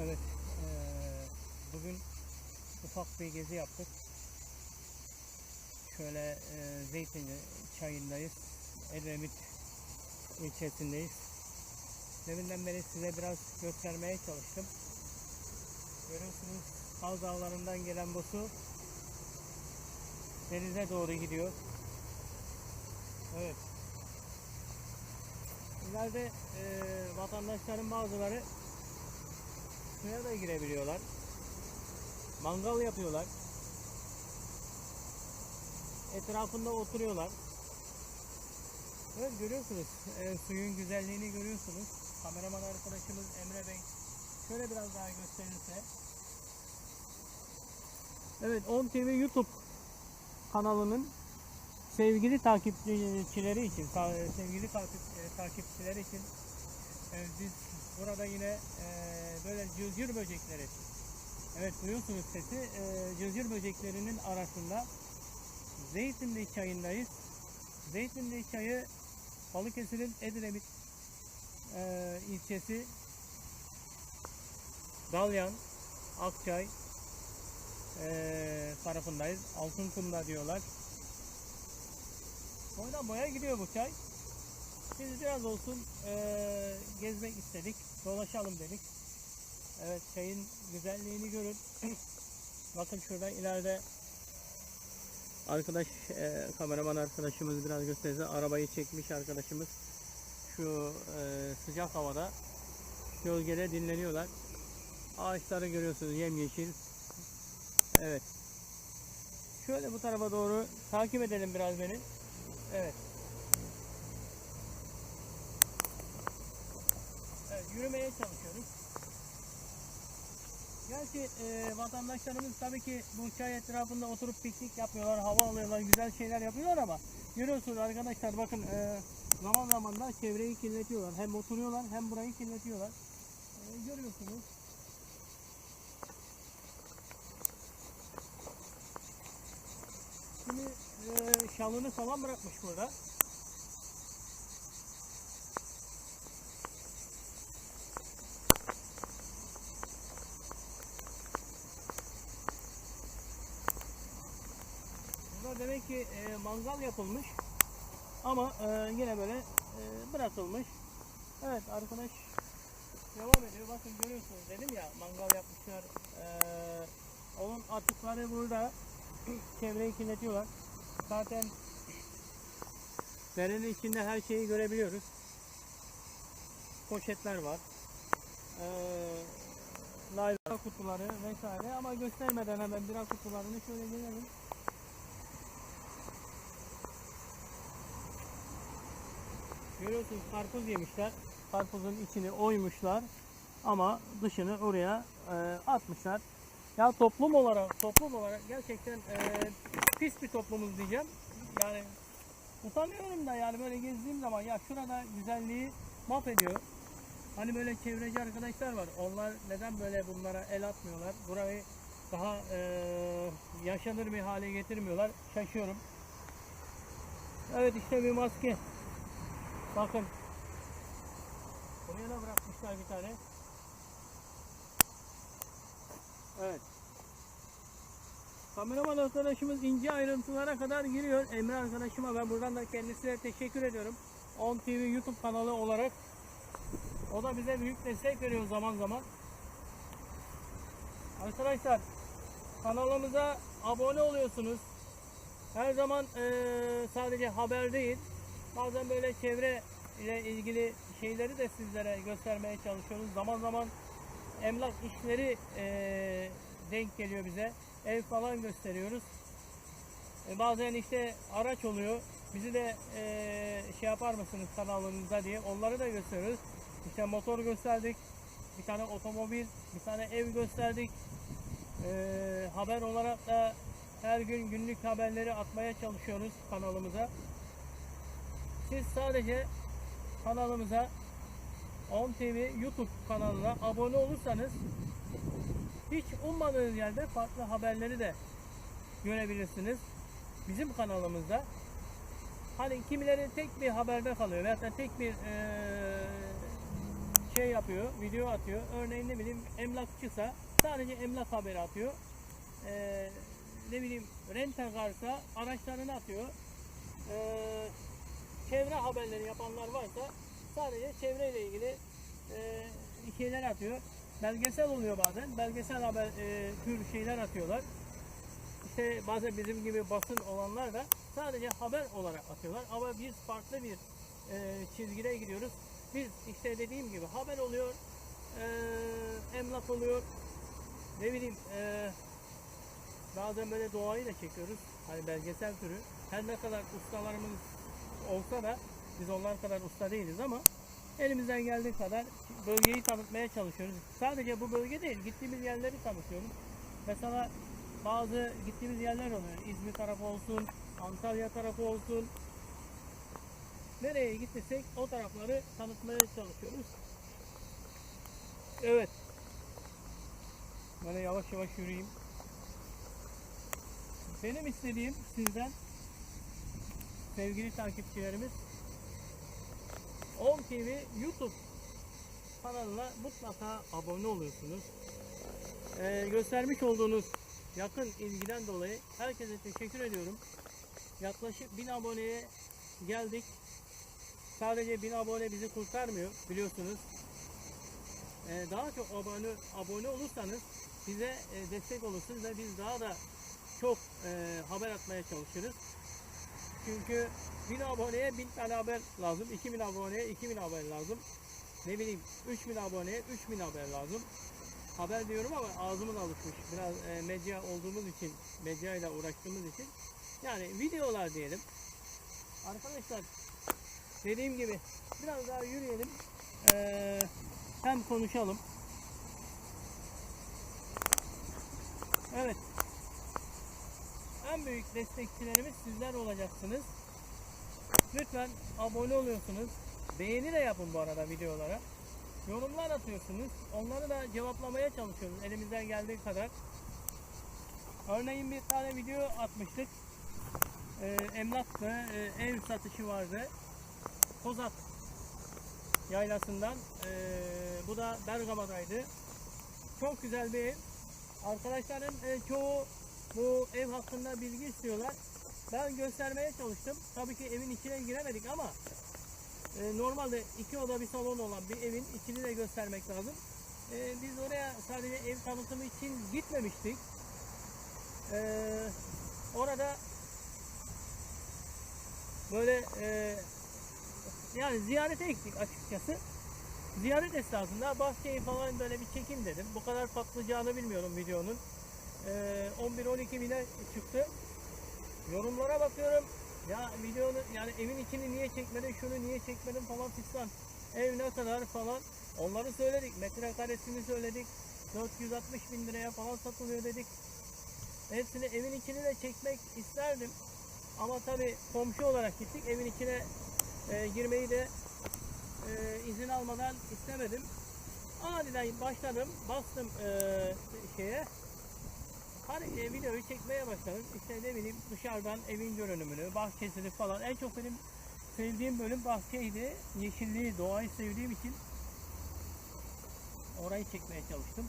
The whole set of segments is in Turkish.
Evet, e, bugün ufak bir gezi yaptık. Şöyle e, Zeytinli çayındayız. Edremit ilçesindeyiz. Deminden beri size biraz göstermeye çalıştım. Görüyorsunuz Al dağlarından gelen bu su denize doğru gidiyor. Evet. İleride e, vatandaşların bazıları suya da girebiliyorlar. Mangal yapıyorlar. Etrafında oturuyorlar. Evet görüyorsunuz e, suyun güzelliğini görüyorsunuz. Kameraman arkadaşımız Emre Bey şöyle biraz daha gösterirse. Evet 10 TV YouTube kanalının sevgili takipçileri için, sevgili takip, e, takipçileri için e, biz burada yine e, böyle cırcır böcekleri, evet duyuyorsunuz sesi, e, cırcır böceklerinin arasında Zeytinli çayındayız. Zeytinli çayı Balıkesir'in Edremit e, ilçesi Dalyan, Akçay e, tarafındayız. Altınkum'da diyorlar. Boydan boya gidiyor bu çay. Biz biraz olsun eee, gezmek istedik. Dolaşalım dedik. Evet çayın güzelliğini görün. Bakın şurada ileride arkadaş eee, kameraman arkadaşımız biraz gösterse arabayı çekmiş arkadaşımız şu eee, sıcak havada gölgede dinleniyorlar. Ağaçları görüyorsunuz yemyeşil. Evet. Şöyle bu tarafa doğru takip edelim biraz beni. Evet. Yürümeye çalışıyoruz. Gerçi e, vatandaşlarımız tabii ki bu çay etrafında oturup piknik yapıyorlar, hava alıyorlar, güzel şeyler yapıyorlar ama görüyorsunuz arkadaşlar bakın e, zaman zaman da çevreyi kirletiyorlar. Hem oturuyorlar hem burayı kirletiyorlar. E, görüyorsunuz. Şimdi e, şalını falan bırakmış burada. Demek ki e, mangal yapılmış ama e, yine böyle e, bırakılmış. Evet arkadaş devam ediyor. Bakın görüyorsunuz dedim ya mangal yapmışlar. E, onun atıkları burada çevreyi kirletiyorlar. Zaten derenin içinde her şeyi görebiliyoruz. Poşetler var. Ee, naylon kutuları vesaire ama göstermeden hemen bira kutularını şöyle gelelim. Görüyorsunuz karpuz yemişler. Karpuzun içini oymuşlar ama dışını oraya e, atmışlar. Ya toplum olarak toplum olarak gerçekten e, pis bir toplumuz diyeceğim. Yani utanıyorum da yani böyle gezdiğim zaman ya şurada güzelliği mahvediyor. Hani böyle çevreci arkadaşlar var. Onlar neden böyle bunlara el atmıyorlar? Burayı daha e, yaşanır bir hale getirmiyorlar. Şaşıyorum. Evet işte bir maske. Bakın. Buraya da bırakmışlar bir tane. Evet. Kameraman arkadaşımız ince ayrıntılara kadar giriyor. Emre arkadaşıma ben buradan da kendisine teşekkür ediyorum. 10 TV YouTube kanalı olarak. O da bize büyük destek veriyor zaman zaman. Arkadaşlar kanalımıza abone oluyorsunuz. Her zaman eee, sadece haber değil. Bazen böyle çevre ile ilgili şeyleri de sizlere göstermeye çalışıyoruz. Zaman zaman emlak işleri eee, denk geliyor bize. Ev falan gösteriyoruz. E, bazen işte araç oluyor. Bizi de eee, şey yapar mısınız kanalınıza diye onları da gösteriyoruz. İşte motor gösterdik. Bir tane otomobil, bir tane ev gösterdik. Eee, haber olarak da her gün günlük haberleri atmaya çalışıyoruz kanalımıza. Siz sadece kanalımıza 10 TV YouTube kanalına abone olursanız hiç ummadığınız yerde farklı haberleri de görebilirsiniz. Bizim kanalımızda. Hani kimileri tek bir haberde kalıyor veya tek bir eee, şey yapıyor, video atıyor. Örneğin ne bileyim emlakçıysa sadece emlak haberi atıyor. e, ne bileyim renta varsa araçlarını atıyor. E, çevre haberleri yapanlar varsa sadece çevreyle ilgili e, şeyler atıyor. Belgesel oluyor bazen. Belgesel haber e, tür şeyler atıyorlar. İşte bazen bizim gibi basın olanlar da sadece haber olarak atıyorlar. Ama biz farklı bir e, çizgide gidiyoruz. Biz işte dediğim gibi haber oluyor, e, emlak oluyor, ne bileyim e, bazen böyle doğayı da çekiyoruz. Hani belgesel türü. Her ne kadar ustalarımız olsa da biz onlar kadar usta değiliz ama elimizden geldiği kadar bölgeyi tanıtmaya çalışıyoruz. Sadece bu bölge değil, gittiğimiz yerleri tanıtıyoruz. Mesela bazı gittiğimiz yerler oluyor. İzmir tarafı olsun, Antalya tarafı olsun. Nereye gittiysek o tarafları tanıtmaya çalışıyoruz. Evet. Böyle yavaş yavaş yürüyeyim. Benim istediğim sizden sevgili takipçilerimiz 10 TV YouTube kanalına mutlaka abone oluyorsunuz. Ee, göstermiş olduğunuz yakın ilgiden dolayı herkese teşekkür ediyorum. Yaklaşık 1000 aboneye geldik. Sadece 1000 abone bizi kurtarmıyor biliyorsunuz. Ee, daha çok abone abone olursanız bize e, destek olursunuz ve biz daha da çok e, haber atmaya çalışırız. Çünkü 1000 aboneye 1000 tane haber lazım. 2000 aboneye 2000 haber lazım. Ne bileyim 3000 aboneye 3000 haber lazım. Haber diyorum ama ağzımın alışmış. Biraz e, medya olduğumuz için, medya ile uğraştığımız için. Yani videolar diyelim. Arkadaşlar dediğim gibi biraz daha yürüyelim. Ee, hem konuşalım. Evet. En büyük destekçilerimiz sizler olacaksınız. Lütfen abone oluyorsunuz. Beğeni de yapın bu arada videolara. Yorumlar atıyorsunuz. Onları da cevaplamaya çalışıyoruz elimizden geldiği kadar. Örneğin bir tane video atmıştık. Ee, emlaktı, e, ev satışı vardı. Kozat yaylasından. Ee, bu da Bergama'daydı. Çok güzel bir ev. Arkadaşların e, çoğu bu ev hakkında bilgi istiyorlar. Ben göstermeye çalıştım. Tabii ki evin içine giremedik ama e, normalde iki oda bir salon olan bir evin içini de göstermek lazım. E, biz oraya sadece ev tanıtımı için gitmemiştik. E, orada böyle e, yani ziyarete gittik açıkçası. Ziyaret esnasında bahçeyi falan böyle bir çekim dedim. Bu kadar patlayacağını bilmiyorum videonun. Ee, 11-12 bine çıktı. Yorumlara bakıyorum. Ya videonu yani evin içini niye çekmedin, şunu niye çekmedin falan fistan. Ev ne kadar falan. Onları söyledik. Metrekaresini söyledik. 460 bin liraya falan satılıyor dedik. Hepsini evin içini de çekmek isterdim. Ama tabi komşu olarak gittik. Evin içine e, girmeyi de e, izin almadan istemedim. Aniden başladım. Bastım e, şeye. Hani e, videoyu çekmeye başladım. İşte ne bileyim dışarıdan evin görünümünü, bahçesini falan. En çok benim sevdiğim bölüm bahçeydi. Yeşilliği, doğayı sevdiğim için orayı çekmeye çalıştım.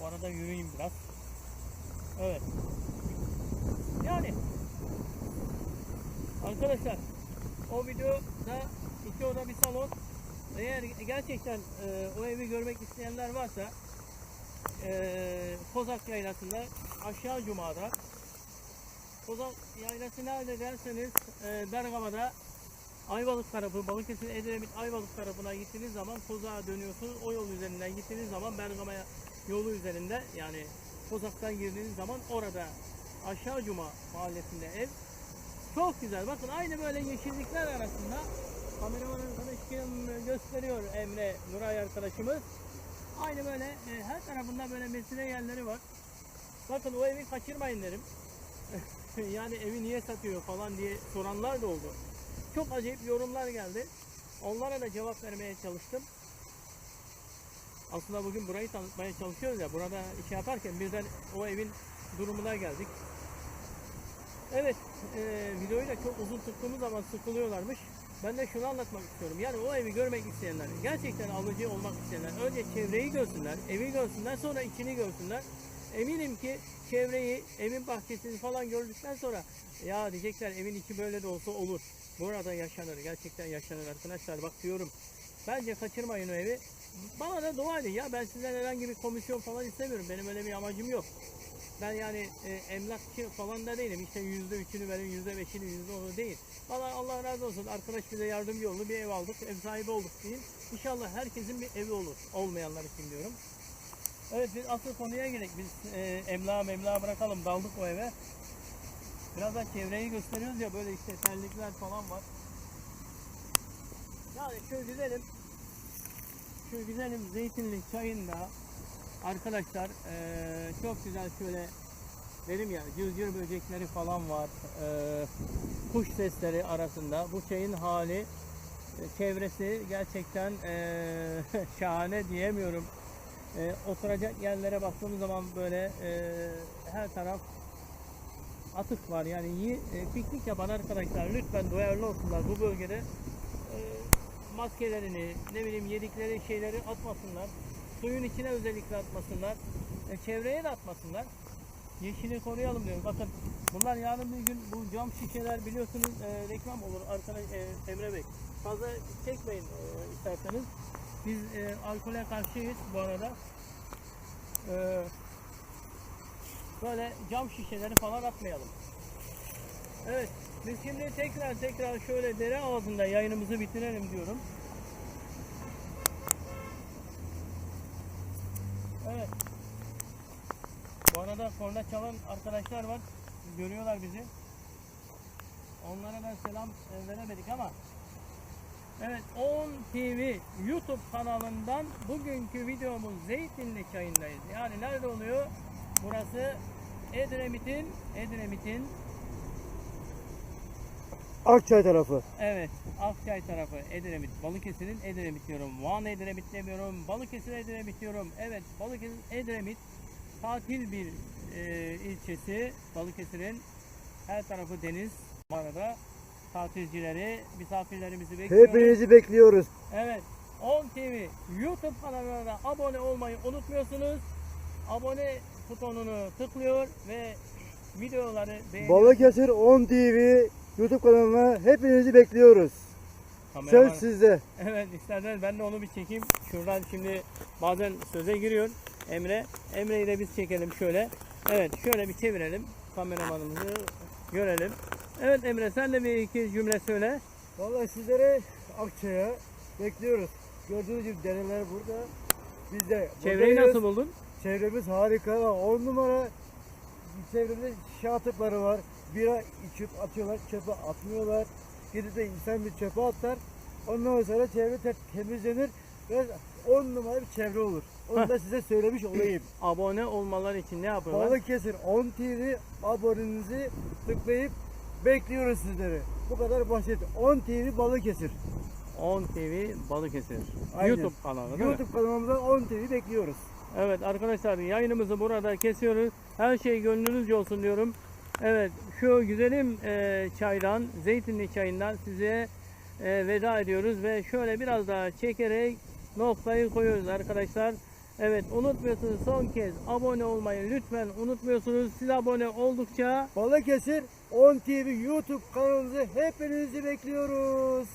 Bu arada yürüyeyim biraz. Evet. Yani arkadaşlar o videoda iki oda bir salon eğer gerçekten e, o evi görmek isteyenler varsa e, Kozak Yaylası'nda aşağı Cuma'da Kozak Yaylası nerede derseniz e, Bergama'da Ayvalık tarafı, Balıkesir, Edremit, Ayvalık tarafına gittiğiniz zaman Kozak'a dönüyorsunuz. O yol üzerinden gittiğiniz zaman Bergama yolu üzerinde yani Kozak'tan girdiğiniz zaman orada aşağı Cuma mahallesinde ev. Çok güzel. Bakın aynı böyle yeşillikler arasında kameraman arkadaşım gösteriyor Emre Nuray arkadaşımız. Aynı böyle e, her tarafında böyle mesire yerleri var. Bakın o evi kaçırmayın derim. yani evi niye satıyor falan diye soranlar da oldu. Çok acayip yorumlar geldi. Onlara da cevap vermeye çalıştım. Aslında bugün burayı tanıtmaya çalışıyoruz ya. Burada iş yaparken birden o evin durumuna geldik. Evet, e, videoyu da çok uzun tuttuğumuz zaman sıkılıyorlarmış. Ben de şunu anlatmak istiyorum. Yani o evi görmek isteyenler, gerçekten alıcı olmak isteyenler önce çevreyi görsünler, evi görsünler, sonra içini görsünler. eminim ki çevreyi, evin bahçesini falan gördükten sonra ya diyecekler evin içi böyle de olsa olur. Burada yaşanır. Gerçekten yaşanır arkadaşlar. Bak diyorum. Bence kaçırmayın o evi. Bana da dua edin ya. Ben sizden herhangi bir komisyon falan istemiyorum. Benim öyle bir amacım yok. Ben yani e, emlakçı falan da değilim. İşte yüzde üçünü verin, yüzde beşini, yüzde onu değil. Valla Allah razı olsun. Arkadaş bize yardımcı oldu. Bir ev aldık. Ev sahibi olduk diyeyim. İnşallah herkesin bir evi olur. Olmayanlar için diyorum. Evet biz asıl konuya girelim. Biz e, emlağı memlağı bırakalım. Daldık o eve. Biraz da çevreyi gösteriyoruz ya böyle işte terlikler falan var. Yani şu güzelim şu güzelim zeytinli çayında arkadaşlar eee, çok güzel şöyle dedim ya cırcır böcekleri falan var. Eee, kuş sesleri arasında. Bu çayın hali e, çevresi gerçekten eee, şahane diyemiyorum. Eee, oturacak yerlere baktığımız zaman böyle eee, her taraf atık var. Yani yi- e, piknik yapan arkadaşlar lütfen duyarlı olsunlar bu bölgede. E, maskelerini, ne bileyim yedikleri şeyleri atmasınlar. Suyun içine özellikle atmasınlar. E, çevreye de atmasınlar. Yeşili koruyalım diyorum. Bakın bunlar yarın bir gün bu cam şişeler biliyorsunuz e, reklam olur arkadaş e, Emre Bey. Fazla çekmeyin e, isterseniz. Biz e, alkole karşıyız bu arada. E, böyle cam şişeleri falan atmayalım. Evet, biz şimdi tekrar tekrar şöyle dere ağzında yayınımızı bitirelim diyorum. Evet. Bu arada korna çalan arkadaşlar var. Görüyorlar bizi. Onlara da selam e, veremedik ama Evet 10 TV YouTube kanalından bugünkü videomuz Zeytinli çayındayız. Yani nerede oluyor? Burası Edremit'in Edremit'in Akçay tarafı. evet Akçay tarafı Edremit. Balıkesir'in Edremit diyorum. Van Edremit demiyorum. Balıkesir Edremit diyorum. Evet Balıkesir Edremit tatil bir e, ilçesi. Balıkesir'in her tarafı deniz. Bu arada tatilcileri, misafirlerimizi bekliyoruz. Hepinizi bekliyoruz. Evet. 10 TV YouTube kanalına abone olmayı unutmuyorsunuz. Abone butonunu tıklıyor ve videoları beğeniyor. Balıkesir 10 TV YouTube kanalına hepinizi bekliyoruz. Kameraman- Söz sizde. Evet isterseniz ben de onu bir çekeyim. Şuradan şimdi bazen söze giriyor Emre. Emre'yi de biz çekelim şöyle. Evet şöyle bir çevirelim. Kameramanımızı görelim. Evet Emre sen de bir iki cümle söyle. Vallahi sizlere Akçay'a bekliyoruz. Gördüğünüz gibi dereler burada. Biz de Çevreyi buradayız. nasıl buldun? Çevremiz harika. 10 numara. Çevremizde şişe atıkları var. Bira içip atıyorlar. Çöpe atmıyorlar. Gidip de insan bir çöpe atar. Ondan sonra çevre te- temizlenir ve 10 numara bir çevre olur. Onu da size söylemiş olayım. Abone olmaları için ne yapıyorlar? Balıkesir 10 TV abonenizi tıklayıp bekliyoruz sizleri. Bu kadar basit. 10 TV Balıkesir. 10 TV Balıkesir. Aynen. YouTube kanalı değil mi? YouTube kanalımızdan 10 TV bekliyoruz. Evet arkadaşlar yayınımızı burada kesiyoruz. Her şey gönlünüzce olsun diyorum. Evet şu güzelim e, çaydan, zeytinli çayından size e, veda ediyoruz ve şöyle biraz daha çekerek noktayı koyuyoruz arkadaşlar. Evet unutmuyorsunuz son kez abone olmayı lütfen unutmuyorsunuz. Siz abone oldukça Balıkesir 10 TV YouTube kanalımızı hepinizi bekliyoruz.